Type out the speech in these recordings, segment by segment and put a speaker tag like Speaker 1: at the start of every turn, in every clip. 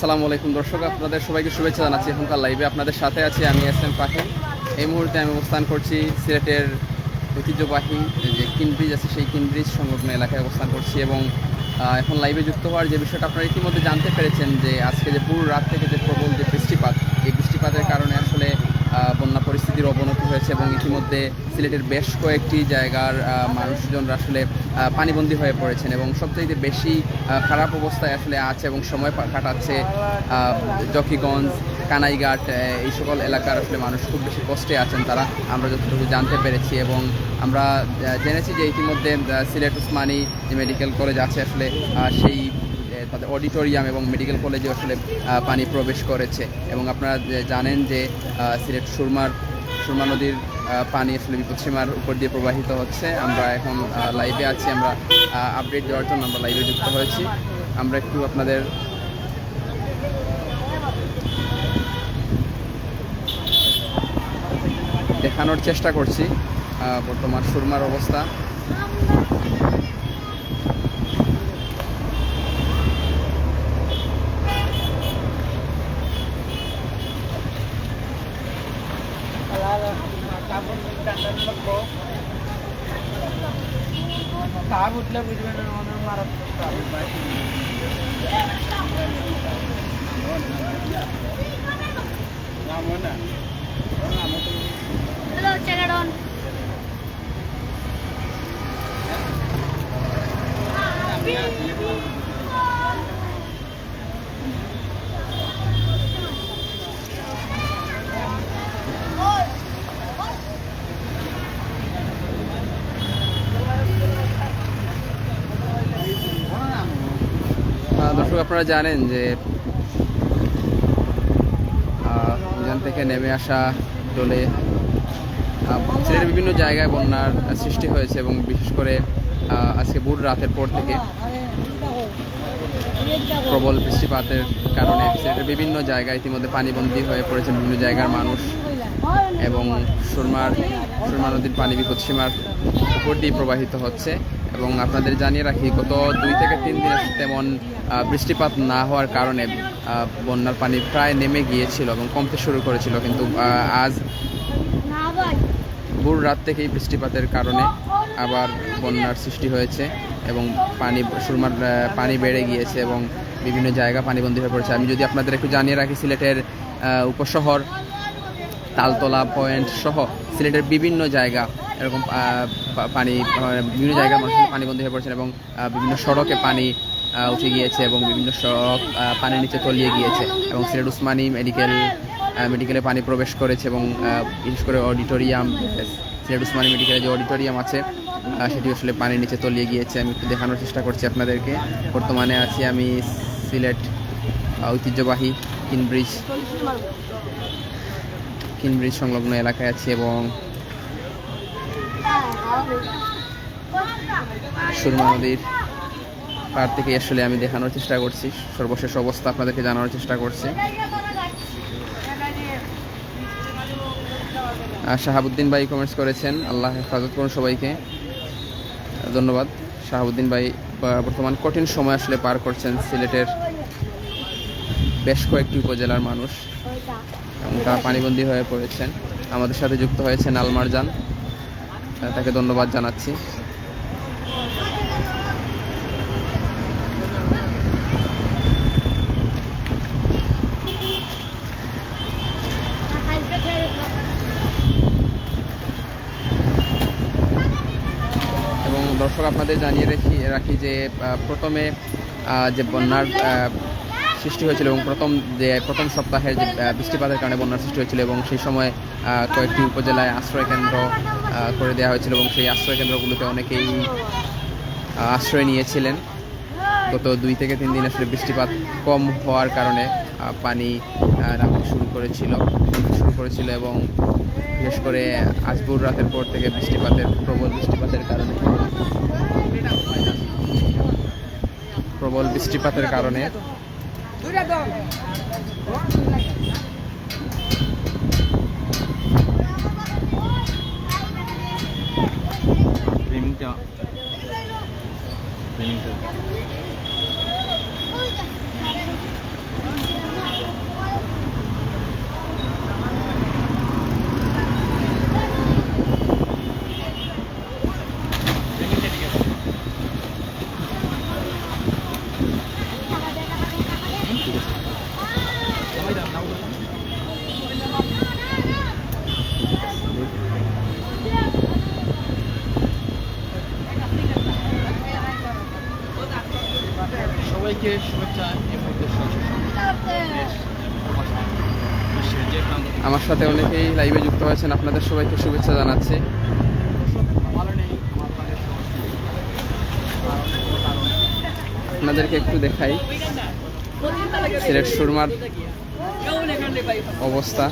Speaker 1: সালামু আলাইকুম দর্শক, আপনাদের সবাইকে শুভেচ্ছা জানাচ্ছি এখনকার লাইভে আপনাদের সাথে আছি আমি এস এম পাখিল এই মুহূর্তে আমি অবস্থান করছি সিলেটের ঐতিহ্যবাহী যে কিনব্রিজ আছে, সেই কিনব্রিজ সংলগ্ন এলাকায় অবস্থান করছি এবং এখন লাইভে যুক্ত হওয়ার যে বিষয়টা আপনারা ইতিমধ্যে জানতে পেরেছেন যে আজকে যে পুরো রাত থেকে যে প্রবল যে বৃষ্টিপাত, এই বৃষ্টিপাতের কারণে আসলে বন্যা পরিস্থিতির অবনতি হয়েছে এবং ইতিমধ্যে সিলেটের বেশ কয়েকটি জায়গার মানুষজনরা আসলে পানিবন্দী হয়ে পড়েছেন এবং সবচেয়ে বেশি খারাপ অবস্থায় আসলে আছে এবং সময় কাটাচ্ছে জকিগঞ্জ, কানাইঘাট এই সকল এলাকার আসলে মানুষ খুব বেশি কষ্টে আছেন তারা। আমরা যতটুকু জানতে পেরেছি এবং আমরা জেনেছি যে ইতিমধ্যে সিলেট উসমানী যে মেডিকেল কলেজ আছে আসলে সেই তাদের অডিটোরিয়াম এবং মেডিকেল কলেজে আসলে পানি প্রবেশ করেছে। এবং আপনারা জানেন যে সিলেট সুরমার, সুরমা নদীর পানি আসলে বিপদসীমার উপর দিয়ে প্রবাহিত হচ্ছে। আমরা এখন লাইভে আছি। আমরা আপডেট দেওয়ার জন্য আমরা লাইভে যুক্ত হয়েছি। আমরা একটু আপনাদের দেখানোর চেষ্টা করছি। বর্তমান সুরমার অবস্থা।
Speaker 2: ताप उठलं बुजवेन म्हणून मारत
Speaker 1: দর্শক আপনারা জানেন যে এখান থেকে নেমে আসা আহ, সিলেটের বিভিন্ন জায়গায় বন্যার সৃষ্টি হয়েছে এবং বিশেষ করে আজকে বুধ রাতের পর থেকে প্রবল বৃষ্টিপাতের কারণে সিলেটের বিভিন্ন জায়গায় ইতিমধ্যে পানিবন্দী হয়ে পড়েছে বিভিন্ন জায়গার মানুষ এবং সুরমার সুরমা নদীর পানি বিপদসীমার উপর দিয়ে প্রবাহিত হচ্ছে। এবং আপনাদের জানিয়ে রাখি, গত দুই থেকে তিন দিন তেমন বৃষ্টিপাত না হওয়ার কারণে বন্যার পানি প্রায় নেমে গিয়েছিল এবং কমতে শুরু করেছিল, কিন্তু আজ ভোর রাত থেকেই বৃষ্টিপাতের কারণে আবার বন্যার সৃষ্টি হয়েছে এবং পানি, সুরমার পানি বেড়ে গিয়েছে এবং বিভিন্ন জায়গা পানিবন্দী হয়ে পড়েছে। আমি যদি আপনাদের একটু জানিয়ে রাখি, সিলেটের উপশহর, তালতলা পয়েন্ট সহ সিলেটের বিভিন্ন জায়গা এরকম পানি আহ, বিভিন্ন জায়গার মানুষ পানিবন্দী হয়ে পড়ছেন এবং বিভিন্ন সড়কে পানি উঠে গিয়েছে এবং বিভিন্ন সড়ক পানির নিচে তলিয়ে গিয়েছে এবং সিলেট উসমানী মেডিকেল মেডিকেলে পানি প্রবেশ করেছে এবং বিশেষ করে অডিটোরিয়াম সিলেট উসমানী মেডিকেলে যে অডিটোরিয়াম আছে সেটি আসলে পানির নিচে তলিয়ে গিয়েছে। আমি একটু দেখানোর চেষ্টা করছি আপনাদেরকে। বর্তমানে আছি আমি সিলেট ঐতিহ্যবাহী কিনব্রিজ কিনব্রিজ সংলগ্ন এলাকায় আছি এবং সুরমা নদীর পার থেকে আসলে আমি দেখানোর চেষ্টা করছি। সর্বশেষ অবস্থা আপনাদেরকে জানানোর চেষ্টা করছি। শাহাবুদ্দিন ভাই কমেন্টস করেছেন। আল্লাহ হেফাজত করুন সবাইকে। ধন্যবাদ। শাহাবুদ্দিন ভাই বর্তমান কঠিন সময় আসলে পার করছেন সিলেটের বেশ কয়েকটি উপজেলার মানুষ। এবং তারা পানিবন্দী হয়ে পড়েছেন। আমাদের সাথে যুক্ত হয়েছেন আলমারজান। তাকে ধন্যবাদ জানাচ্ছি। এবং দর্শক আপনাদের জানিয়ে রাখি রাখি যে প্রথমে যে বন্যার সৃষ্টি হয়েছিল এবং প্রথম যে, প্রথম সপ্তাহের যে বৃষ্টিপাতের কারণে বন্যার সৃষ্টি হয়েছিল এবং সেই সময় কয়েকটি উপজেলায় আশ্রয় কেন্দ্র করে দেওয়া হয়েছিল এবং সেই আশ্রয় কেন্দ্রগুলোতে অনেকেই আশ্রয় নিয়েছিলেন। গত দুই থেকে তিন দিন আসলে বৃষ্টিপাত কম হওয়ার কারণে পানি নামতে শুরু করেছিল শুরু করেছিল এবং বিশেষ করে আজপুর রাতের পর থেকে বৃষ্টিপাতের, প্রবল বৃষ্টিপাতের কারণে, প্রবল বৃষ্টিপাতের কারণে শুভেচ্ছা এই মুহূর্তে দেশ বিশ্বের যে প্রান্ত থেকে আমার সাথে অনেকেই লাইভে যুক্ত হয়েছেন। আপনাদের সবাইকে শুভেচ্ছা জানাচ্ছি। আপনাদেরকে একটু দেখাই। সিলেট সুরমার অবস্থা।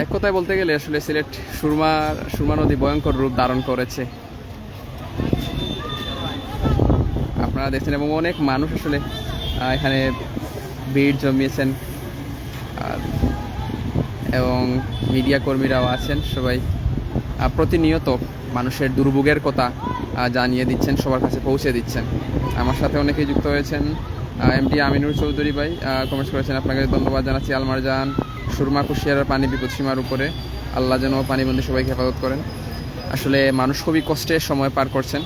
Speaker 1: এক কথায় বলতে গেলে আসলে সিলেট সুরমা সুরমা নদী ভয়ঙ্কর রূপ ধারণ করেছে। আপনারা দেখছেন এবং অনেক মানুষ আসলে এখানে ভিড় জমিয়েছেন। এবং মিডিয়া কর্মীরাও আছেন সবাই। প্রতিনিয়ত মানুষের দুর্ভোগের কথা জানিয়ে দিচ্ছেন, সবার কাছে পৌঁছে দিচ্ছেন। আমার সাথে অনেকেই যুক্ত হয়েছেন এমডি আমিনুর চৌধুরী ভাই কমেন্টস করেছেন, আপনাকে ধন্যবাদ জানাচ্ছি, আলমার জান। সুরমা কুশিয়ার পানি বিপদ সীমার উপরে আল্লাহ যেন পানিবন্দী সবাইকে হেফাজত করেন। আসলে মানুষ খুবই কষ্টের সময় পার করছেন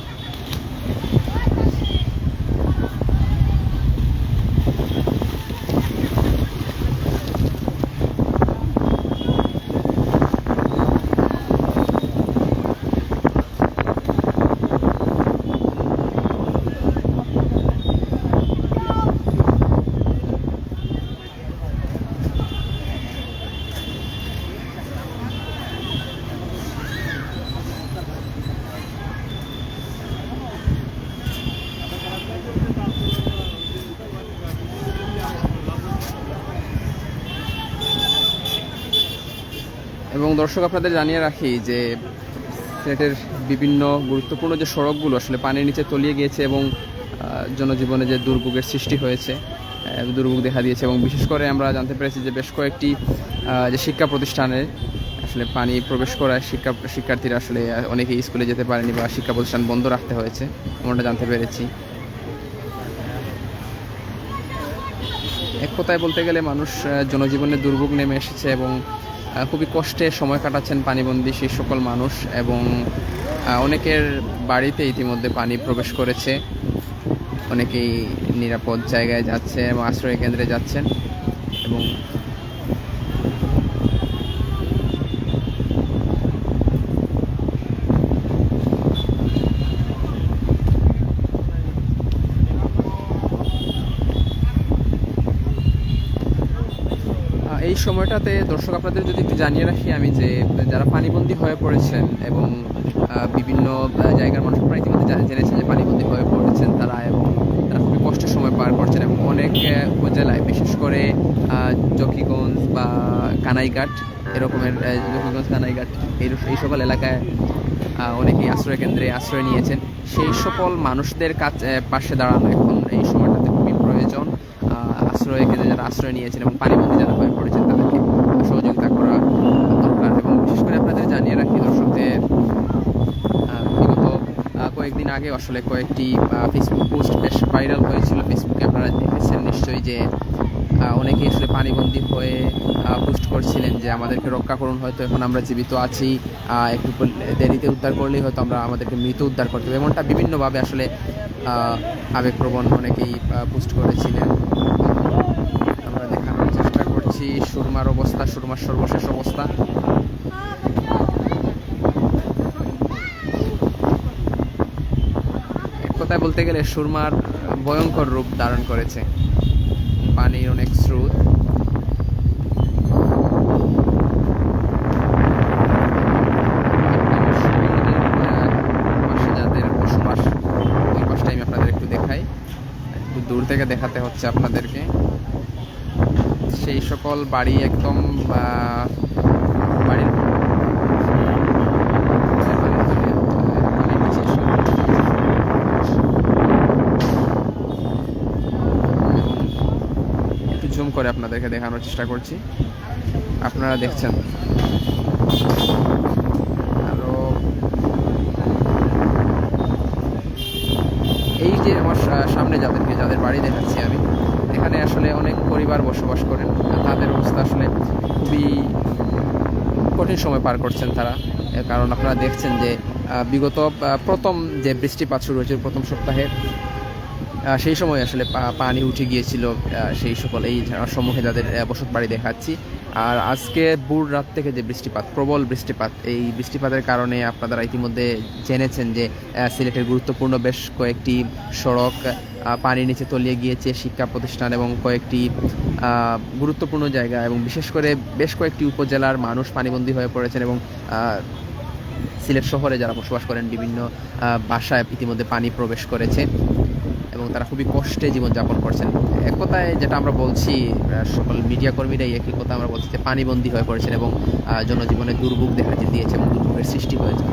Speaker 1: এবং দর্শক আপনাদের জানিয়ে রাখি যে সিলেটের বিভিন্ন গুরুত্বপূর্ণ যে সড়কগুলো আসলে পানির নিচে তলিয়ে গিয়েছে এবং জনজীবনে যে দুর্ভোগের সৃষ্টি হয়েছে দুর্ভোগ দেখা দিয়েছে এবং বিশেষ করে আমরা জানতে পেরেছি যে বেশ কয়েকটি যে শিক্ষা প্রতিষ্ঠানে আসলে পানি প্রবেশ করায় শিক্ষা, শিক্ষার্থীরা আসলে অনেকেই স্কুলে যেতে পারেনি বা শিক্ষা প্রতিষ্ঠান বন্ধ রাখতে হয়েছে, এমনটা জানতে পেরেছি। এক কথায় বলতে গেলে মানুষ জনজীবনে দুর্ভোগ নেমে এসেছে এবং খুবই কষ্টে সময় কাটাচ্ছেন পানিবন্দী সেই সকল মানুষ এবং অনেকের বাড়িতে ইতিমধ্যে পানি প্রবেশ করেছে। অনেকেই নিরাপদ জায়গায় যাচ্ছে এবং আশ্রয় কেন্দ্রে যাচ্ছেন এবং সময়টাতে দর্শক আপনাদের যদি একটু জানিয়ে রাখি আমি যে যারা পানিবন্দী হয়ে পড়েছেন এবং বিভিন্ন জায়গার মানুষ আপনারা ইতিমধ্যে জেনেছেন যে পানিবন্দী হয়ে পড়েছেন তারা এবং তারা খুবই কষ্টের সময় পার করছেন এবং অনেক উপজেলায় বিশেষ করে জকিগঞ্জ বা কানাইঘাট এরকমের জকিগঞ্জ কানাইঘাট এই এই সকল এলাকায় অনেকেই আশ্রয় কেন্দ্রে আশ্রয় নিয়েছেন। সেই সকল মানুষদের কাছে পাশে দাঁড়ানো এখন এই আহ, আশ্রয় কেন্দ্রে যারা আশ্রয় নিয়েছেন এবং পানিবন্দী যারা হয়ে পড়েছেন তাদেরকে সহযোগিতা করা দরকার এবং বিশেষ করে আপনাদের জানিয়ে রাখি দর্শকদের বিগত কয়েকদিন আগে আসলে কয়েকটি ফেসবুক পোস্ট বেশ ভাইরাল হয়েছিল। ফেসবুকে আপনারা দেখেছেন নিশ্চয়ই যে অনেকে আসলে পানিবন্দী হয়ে পোস্ট করছিলেন যে আমাদেরকে রক্ষা করুন, হয়তো এখন আমরা জীবিত আছি একটু দেরিতে উদ্ধার করলেই হয়তো আমরা আমাদেরকে মৃত উদ্ধার করতে হবে। এমনটা বিভিন্নভাবে আসলে আবেগপ্রবণ অনেকেই পোস্ট করেছিলেন। করছি সুরমার অবস্থা, সুরমার সর্বশেষ অবস্থা। কথায় বলতে গেলে সুরমার ভয়ঙ্কর রূপ ধারণ করেছে। পানির অনেক স্রোত। দূর থেকে দেখাতে হচ্ছে আপনাদেরকে। সেই সকল বাড়ি একদম বাড়ির জুম করে আপনাদেরকে দেখানোর চেষ্টা করছি। আপনারা দেখছেন। আরও এই যে আমার সামনে যাদেরকে, যাদের বাড়ি দেখাচ্ছি আমি এখানে আসলে অনেক পরিবার বসবাস করেন, তাদের অবস্থা আসলে খুবই কঠিন সময় পার করছেন তারা। কারণ আপনারা দেখছেন যে বিগত প্রথম যে বৃষ্টিপাত শুরু হয়েছিল প্রথম সপ্তাহে সেই সময় আসলে পানি উঠে গিয়েছিল সেই সকল এই সম্মুখে যাদের বসত বাড়ি দেখাচ্ছি। আর আজকে বুর রাত থেকে যে বৃষ্টিপাত, প্রবল বৃষ্টিপাত, এই বৃষ্টিপাতের কারণে আপনারা ইতিমধ্যে জেনেছেন যে সিলেটের গুরুত্বপূর্ণ বেশ কয়েকটি সড়ক পানির নিচে তলিয়ে গিয়েছে শিক্ষা প্রতিষ্ঠান এবং কয়েকটি গুরুত্বপূর্ণ জায়গা এবং বিশেষ করে বেশ কয়েকটি উপজেলার মানুষ পানিবন্দী হয়ে পড়েছেন এবং সিলেট শহরে যারা বসবাস করেন বিভিন্ন বাসায় ইতিমধ্যে পানি প্রবেশ করেছে এবং তারা খুবই কষ্টে জীবনযাপন করছেন এক কথায় যেটা আমরা বলছি সকল মিডিয়া কর্মীরাই একই কথা আমরা বলছি যে পানিবন্দী হয়ে পড়েছেন এবং জনজীবনে দুর্ভোগ দেখা দিয়েছে এবং দুর্ভোগের সৃষ্টি হয়েছে।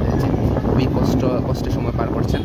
Speaker 1: খুবই কষ্ট, কষ্টের সময় পার করছেন